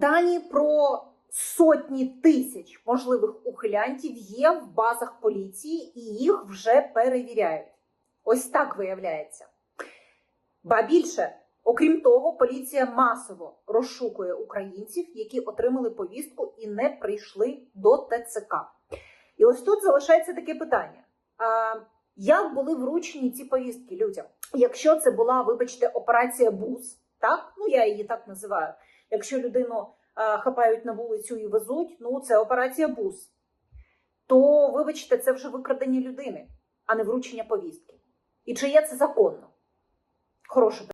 Дані про сотні тисяч можливих ухилянтів є в базах поліції і їх вже перевіряють. Ось так виявляється. Ба більше, окрім того, поліція масово розшукує українців, які отримали повістку і не прийшли до ТЦК. І ось тут залишається таке питання: а, як були вручені ці повістки людям? Якщо це була, вибачте, операція БУС, так ну я її так називаю. Якщо людину хапають на вулицю і везуть, ну це операція БУС, то вибачте, це вже викрадення людини, а не вручення повістки. І чи є це законно? Хороше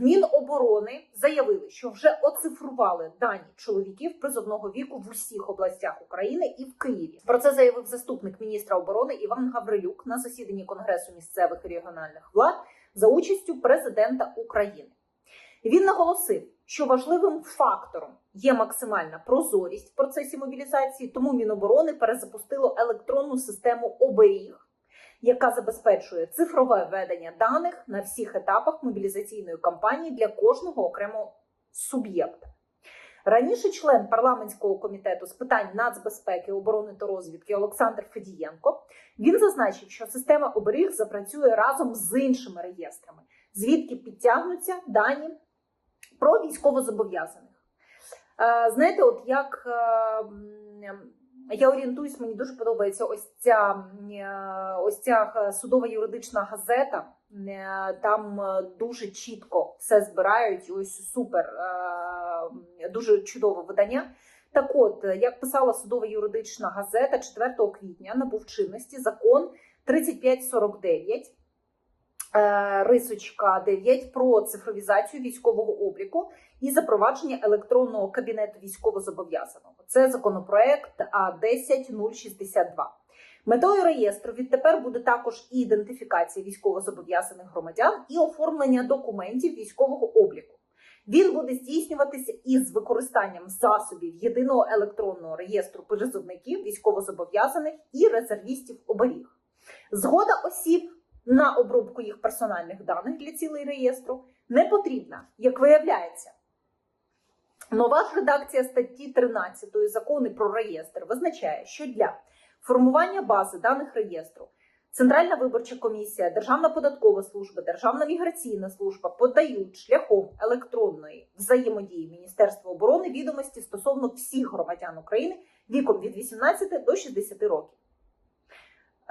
Міноборони заявили, що вже оцифрували дані чоловіків призовного віку в усіх областях України і в Києві. Про це заявив заступник міністра оборони Іван Гаврилюк на засіданні Конгресу місцевих і регіональних влад за участю президента України. Він наголосив, що важливим фактором є максимальна прозорість в процесі мобілізації, тому Міноборони перезапустило електронну систему оберіг яка забезпечує цифрове ведення даних на всіх етапах мобілізаційної кампанії для кожного окремого суб'єкта. Раніше член парламентського комітету з питань нацбезпеки, оборони та розвідки Олександр Федієнко він зазначив, що система оберіг запрацює разом з іншими реєстрами, звідки підтягнуться дані про військовозобов'язаних. Е, Знаєте, от як е, я орієнтуюсь, мені дуже подобається ось ця е, ось ця е, судова юридична газета. Е, Там дуже чітко все збирають. Ось супер, дуже чудове видання. Так от, як писала судова юридична газета 4 квітня, набув чинності закон 3549 е, рисочка 9 про цифровізацію військового обліку і запровадження електронного кабінету військовозобов'язаного. Це законопроект А10062. Метою реєстру відтепер буде також і ідентифікація військовозобов'язаних громадян і оформлення документів військового обліку. Він буде здійснюватися із використанням засобів єдиного електронного реєстру призовників військовозобов'язаних і резервістів оберіг. Згода осіб на обробку їх персональних даних для цілей реєстру не потрібна, як виявляється. Нова ж редакція статті 13 закону про реєстр визначає, що для формування бази даних реєстру Центральна виборча комісія, Державна податкова служба, Державна міграційна служба подають шляхом електронної взаємодії Міністерства оборони відомості стосовно всіх громадян України віком від 18 до 60 років.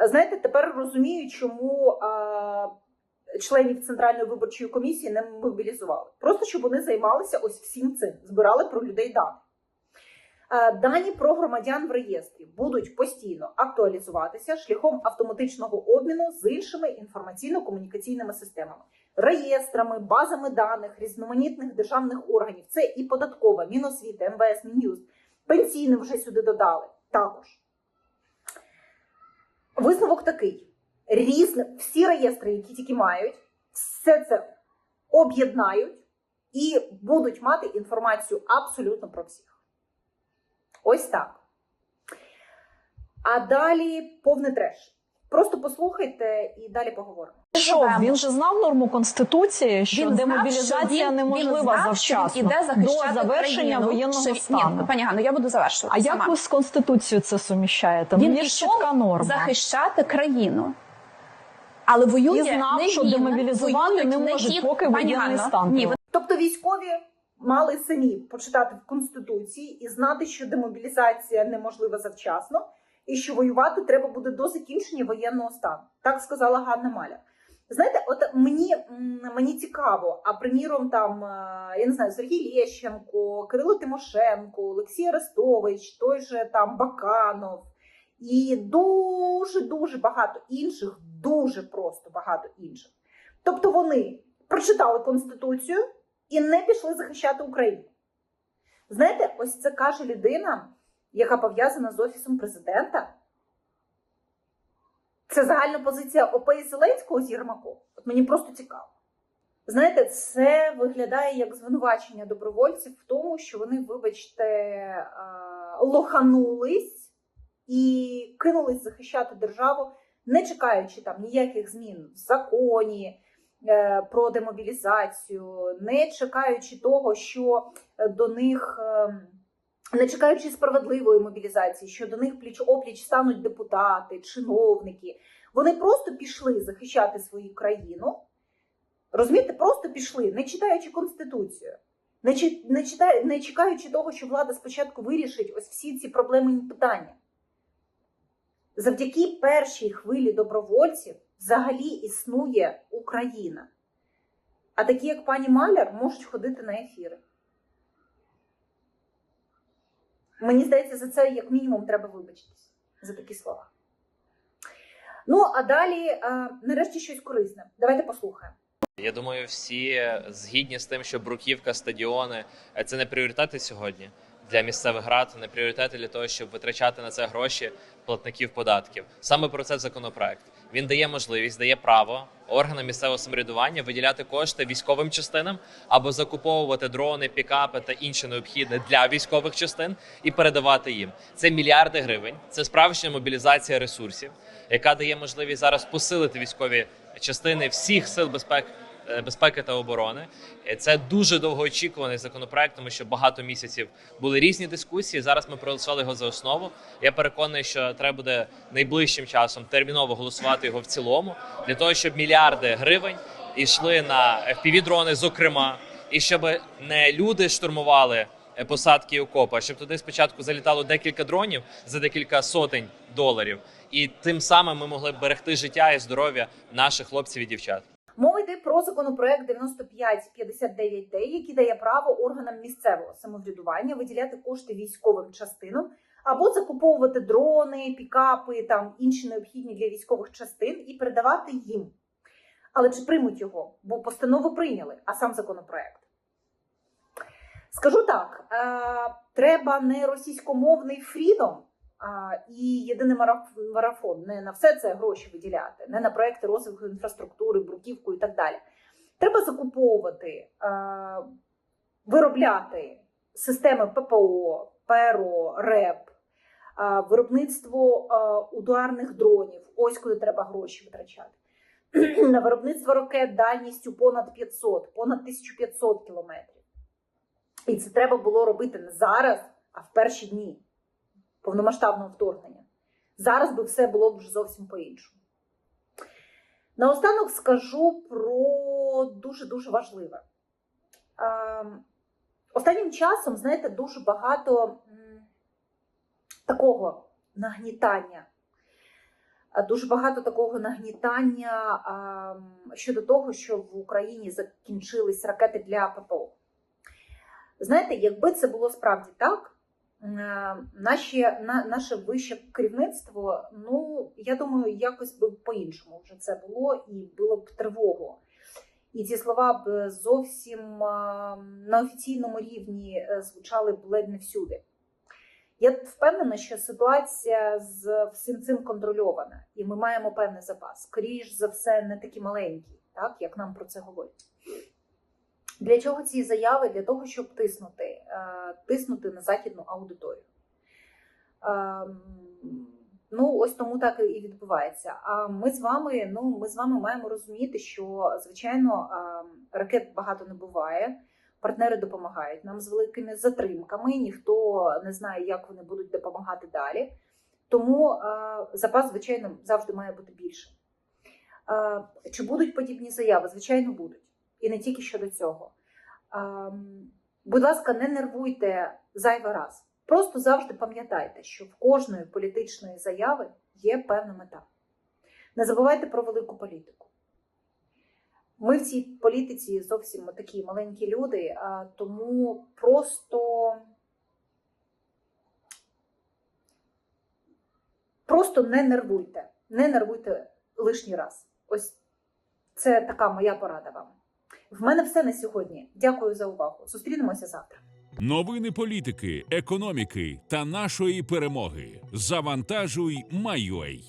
Знаєте, тепер розумію, чому а, членів Центральної виборчої комісії не мобілізували. Просто щоб вони займалися ось всім цим, збирали про людей дані. Дані про громадян в реєстрі будуть постійно актуалізуватися шляхом автоматичного обміну з іншими інформаційно-комунікаційними системами, реєстрами, базами даних, різноманітних державних органів. Це і податкова, Міносвіти, МВС, Мін'юст. Пенсійним вже сюди додали також. Висновок такий: різне, всі реєстри, які тільки мають, все це об'єднають і будуть мати інформацію абсолютно про всіх. Ось так. А далі повний треш. Просто послухайте і далі поговоримо. Що він же знав норму конституції, що Він знав, демобілізація що він- неможлива він знав, що він іде захищати до завершення країну, воєнного що- стану. Ні, пані Ганно, я буду завершувати а сама. як ви з конституцією це суміщаєте? він Ну, ж чітка норма. захищати країну. Але воює І знав, не що він, демобілізувати не може, поки Пані воєнний Ганно, стан Ні. Тобто військові мали самі почитати в Конституції і знати, що демобілізація неможлива завчасно, і що воювати треба буде до закінчення воєнного стану. Так сказала Ганна Маля. Знаєте, от мені, мені цікаво, а приміром, там я не знаю, Сергій Лещенко, Кирило Тимошенко, Олексій Арестович, той же там Баканов і дуже дуже багато інших, дуже просто багато інших. Тобто вони прочитали Конституцію і не пішли захищати Україну. Знаєте, ось це каже людина, яка пов'язана з офісом президента. Це загальна позиція ОП Зеленського з Єрмаком. От мені просто цікаво. Знаєте, це виглядає як звинувачення добровольців в тому, що вони, вибачте, лоханулись і кинулись захищати державу, не чекаючи там ніяких змін в законі е, про демобілізацію, не чекаючи того, що до них. Не чекаючи справедливої мобілізації, що до них пліч опліч стануть депутати, чиновники, вони просто пішли захищати свою країну. Розумієте, просто пішли, не читаючи конституцію, не, не, читає, не чекаючи того, що влада спочатку вирішить ось всі ці проблемні питання. Завдяки першій хвилі добровольців взагалі існує Україна. А такі, як пані Маляр, можуть ходити на ефіри. Мені здається, за це як мінімум треба вибачитись за такі слова. Ну, а далі, е, нарешті, щось корисне. Давайте послухаємо. Я думаю, всі згідні з тим, що бруківка, стадіони е, це не пріоритети сьогодні для місцевих рад, не пріоритети для того, щоб витрачати на це гроші платників податків. Саме про це законопроект. Він дає можливість, дає право органам місцевого самоврядування виділяти кошти військовим частинам або закуповувати дрони, пікапи та інше необхідне для військових частин і передавати їм. Це мільярди гривень. Це справжня мобілізація ресурсів, яка дає можливість зараз посилити військові частини всіх сил безпеки безпеки та оборони. Е, Це дуже довгоочікуваний законопроект, тому що багато місяців були різні дискусії. Зараз ми проголосували його за основу. Я переконаний, що треба буде найближчим часом терміново голосувати його в цілому для того, щоб мільярди гривень йшли на FPV-дрони, зокрема, і щоб не люди штурмували е, посадки і окопи, а щоб туди спочатку залітало декілька дронів за декілька сотень доларів, і тим самим ми могли б берегти життя і здоров'я наших хлопців і дівчат. Йде про законопроект 9559Д, який дає право органам місцевого самоврядування виділяти кошти військовим частинам або закуповувати дрони, пікапи, там інші необхідні для військових частин і передавати їм. Але чи приймуть його? Бо постанову прийняли, а сам законопроект. Скажу так: е, треба не російськомовний фрідом і єдиний марафон. Не на все це гроші виділяти, не на проекти розвитку інфраструктури, бруківку і так далі. Треба закуповувати, виробляти системи ППО, ПРО, РЕП, виробництво ударних дронів. Ось куди треба гроші витрачати. На виробництво ракет дальністю понад 500, понад 1500 кілометрів. І це треба було робити не зараз, а в перші дні повномасштабного вторгнення. Зараз би все було б зовсім по-іншому. Наостанок скажу про дуже-дуже важливе. Ем, Останнім часом, знаєте, дуже багато такого нагнітання. Дуже багато такого нагнітання ем, щодо того, що в Україні закінчились ракети для ППО. Знаєте, якби це було справді так, е, наші, на, наше вище керівництво, ну я думаю, якось би по-іншому вже це було і було б тривогу. І ці слова б зовсім е, на офіційному рівні е, звучали б ледь не всюди. Я впевнена, що ситуація з всім цим контрольована, і ми маємо певний запас. Скоріш за все, не такий маленький, так як нам про це говорять. Для чого ці заяви? Для того, щоб тиснути, е, тиснути на західну аудиторію. Ем, Ну, ось тому так і відбувається. А ми з вами, ну, ми з вами маємо розуміти, що звичайно ем, ракет багато не буває. Партнери допомагають нам з великими затримками. Ніхто не знає, як вони будуть допомагати далі. Тому е, запас, звичайно, завжди має бути більше. Е, чи будуть подібні заяви? Звичайно, будуть. І не тільки щодо цього. Ем, будь ласка, не нервуйте зайвий раз. Просто завжди пам'ятайте, що в кожної політичної заяви є певна мета. Не забувайте про велику політику. Ми в цій політиці зовсім такі маленькі люди, тому просто, просто не нервуйте. Не нервуйте лишній раз. Ось це така моя порада вам. В мене все на сьогодні. Дякую за увагу. Зустрінемося завтра. Новини політики, економіки та нашої перемоги. Завантажуй, Майой.